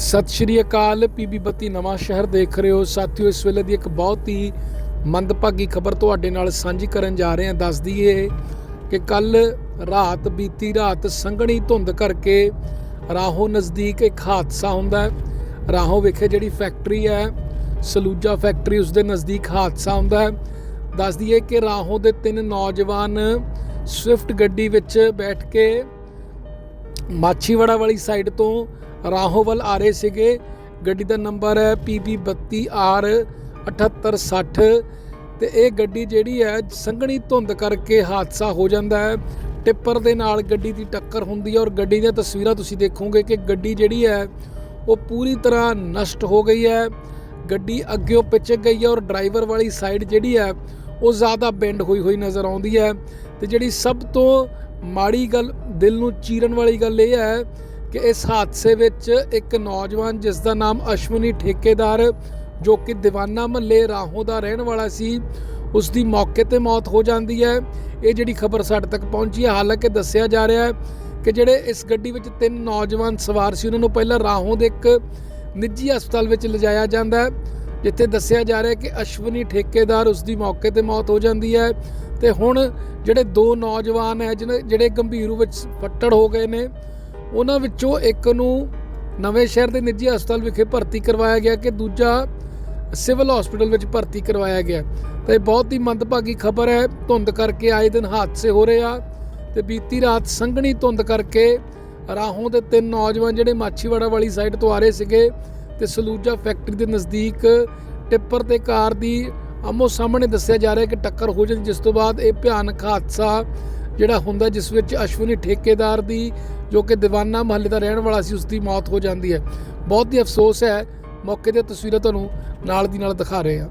ਸਤਿ ਸ਼੍ਰੀ ਅਕਾਲ, ਪੀਬੀ ਬੱਤੀ ਨਵਾਂ ਸ਼ਹਿਰ ਦੇਖ ਰਹੇ ਹੋ। ਸਾਥੀਓ, ਇਸ ਵੇਲੇ ਦੀ ਇੱਕ ਬਹੁਤ ਹੀ ਮੰਦਭਾਗੀ ਖਬਰ ਤੁਹਾਡੇ ਨਾਲ ਸਾਂਝੀ ਕਰਨ ਜਾ ਰਹੇ ਹਾਂ। ਦੱਸ ਦਈਏ ਕਿ ਕੱਲ ਰਾਤ, ਬੀਤੀ ਰਾਤ ਸੰਘਣੀ ਧੁੰਦ ਕਰਕੇ ਰਾਹੋਂ ਨਜ਼ਦੀਕ ਇੱਕ ਹਾਦਸਾ ਹੁੰਦਾ ਹੈ। ਰਾਹੋਂ ਵਿਖੇ ਜਿਹੜੀ ਫੈਕਟਰੀ ਹੈ, ਸਲੂਜਾ ਫੈਕਟਰੀ, ਉਸ ਦੇ ਨਜ਼ਦੀਕ ਹਾਦਸਾ ਹੁੰਦਾ ਹੈ। ਦੱਸ ਦਈਏ ਕਿ ਰਾਹੋਂ ਦੇ ਤਿੰਨ ਨੌਜਵਾਨ ਸਵਿਫਟ ਗੱਡੀ ਵਿੱਚ ਬੈਠ ਕੇ ਮਾਛੀਵਾੜਾ ਵਾਲੀ ਸਾਈਡ ਤੋਂ ਰਾਹੋਂ ਵੱਲ ਆ ਰਹੇ ਸੀਗੇ। ਗੱਡੀ ਦਾ ਨੰਬਰ ਹੈ PB32R 7860 ਤੇ ਇਹ ਗੱਡੀ ਜਿਹੜੀ ਹੈ ਸੰਘਣੀ ਧੁੰਦ ਕਰਕੇ ਹਾਦਸਾ ਹੋ ਜਾਂਦਾ ਹੈ। ਟਿੱਪਰ ਦੇ ਨਾਲ ਗੱਡੀ ਦੀ ਟੱਕਰ ਹੁੰਦੀ ਹੈ ਔਰ ਗੱਡੀ ਦੀਆਂ ਤਸਵੀਰਾਂ ਤੁਸੀਂ ਦੇਖੋਗੇ ਕਿ ਗੱਡੀ ਜਿਹੜੀ ਹੈ ਉਹ ਪੂਰੀ ਤਰ੍ਹਾਂ ਨਸ਼ਟ ਹੋ ਗਈ ਹੈ। ਗੱਡੀ ਅੱਗਿਓਂ ਪਿੱਛੇ ਗਈ ਹੈ ਔਰ ਡਰਾਈਵਰ ਵਾਲੀ ਸਾਈਡ ਜਿਹੜੀ ਹੈ ਉਹ ਜ਼ਿਆਦਾ ਬੈਂਡ ਹੋਈ ਹੋਈ ਨਜ਼ਰ ਆਉਂਦੀ ਹੈ। ਤੇ ਜਿਹੜੀ ਸਭ ਤੋਂ ਮਾੜੀ ਗੱਲ, ਦਿਲ ਨੂੰ ਚੀਰਨ ਵਾਲੀ ਗੱਲ ਇਹ ਹੈ ਕਿ ਇਸ ਹਾਦਸੇ ਵਿੱਚ ਇੱਕ ਨੌਜਵਾਨ ਜਿਸ ਦਾ ਨਾਮ ਅਸ਼ਵਨੀ ਠੇਕੇਦਾਰ, ਜੋ ਕਿ ਦੀਵਾਨਾ ਮਹੱਲੇ ਰਾਹੋਂ ਦਾ ਰਹਿਣ ਵਾਲਾ ਸੀ ਉਸ ਦੀ ਮੌਕੇ ਤੇ ਮੌਤ ਹੋ ਜਾਂਦੀ ਹੈ। ਇਹ ਜਿਹੜੀ ਖਬਰ ਸਾਡੇ ਤੱਕ ਪਹੁੰਚੀ ਹੈ, ਹਾਲਾਂਕਿ ਦੱਸਿਆ ਜਾ ਰਿਹਾ ਹੈ ਕਿ ਜਿਹੜੇ ਇਸ ਗੱਡੀ ਵਿੱਚ ਤਿੰਨ ਨੌਜਵਾਨ ਸਵਾਰ ਸੀ, ਉਹਨਾਂ ਨੂੰ ਪਹਿਲਾਂ ਰਾਹੋਂ ਦੇ ਇੱਕ ਨਿੱਜੀ ਹਸਪਤਾਲ ਵਿੱਚ ਲਿਜਾਇਆ ਜਾਂਦਾ ਹੈ। ਜਿੱਥੇ ਦੱਸਿਆ ਜਾ ਰਿਹਾ ਕਿ ਅਸ਼ਵਨੀ ਠੇਕੇਦਾਰ ਉਸ ਦੀ ਮੌਕੇ ਤੇ ਮੌਤ ਹੋ ਜਾਂਦੀ ਹੈ ਤੇ ਹੁਣ ਜਿਹੜੇ ਦੋ ਨੌਜਵਾਨ ਹੈ, ਜਿਹਨੇ ਜਿਹੜੇ ਗੰਭੀਰ ਰੂਪ ਵਿੱਚ ਫੱਟੜ ਹੋ ਗਏ ਨੇ, ਉਹਨਾਂ ਵਿੱਚੋਂ ਇੱਕ ਨੂੰ ਨਵੇਂ ਸ਼ਹਿਰ ਦੇ ਨਿੱਜੀ ਹਸਪਤਾਲ ਵਿਖੇ ਭਰਤੀ ਕਰਵਾਇਆ ਗਿਆ ਕਿ ਦੂਜਾ ਸਿਵਲ ਹਸਪੀਟਲ ਵਿੱਚ ਭਰਤੀ ਕਰਵਾਇਆ ਗਿਆ। ਤਾਂ ਇਹ ਬਹੁਤ ਹੀ ਮੰਦਭਾਗੀ ਖਬਰ ਹੈ, ਧੁੰਦ ਕਰਕੇ ਆਏ ਦਿਨ ਹਾਦਸੇ ਹੋ ਰਹੇ ਆ ਤੇ ਬੀਤੀ ਰਾਤ ਸੰਘਣੀ ਧੁੰਦ ਕਰਕੇ ਰਾਹੋਂ ਦੇ ਤਿੰਨ ਨੌਜਵਾਨ ਜਿਹੜੇ ਮਾਛੀਵਾੜਾ ਵਾਲੀ ਸਾਈਡ ਤੋਂ ਆ ਰਹੇ ਸੀਗੇ ਤੇ ਸਲੂਜਾ ਫੈਕਟਰੀ ਦੇ ਨਜ਼ਦੀਕ ਟਿੱਪਰ ਤੇ ਕਾਰ ਦੀ ਆਮੋ ਸਾਹਮਣੇ ਦੱਸਿਆ ਜਾ ਰਿਹਾ ਕਿ ਟੱਕਰ ਹੋ ਜਾਂਦੀ, ਜਿਸ ਤੋਂ ਬਾਅਦ ਇਹ ਭਿਆਨਕ ਹਾਦਸਾ ਜਿਹੜਾ ਹੁੰਦਾ, ਜਿਸ ਵਿੱਚ ਅਸ਼ਵਨੀ ਠੇਕੇਦਾਰ ਦੀ ਜੋ ਕਿ ਦੀਵਾਨਾ ਮਹੱਲੇ ਦਾ ਰਹਿਣ ਵਾਲਾ ਸੀ ਉਸ ਦੀ ਮੌਤ ਹੋ ਜਾਂਦੀ ਹੈ। ਬਹੁਤ ਹੀ ਅਫਸੋਸ ਹੈ, ਮੌਕੇ ਦੀਆਂ ਤਸਵੀਰਾਂ ਤੁਹਾਨੂੰ ਨਾਲ ਦੀ ਨਾਲ ਦਿਖਾ ਰਹੇ ਹਾਂ।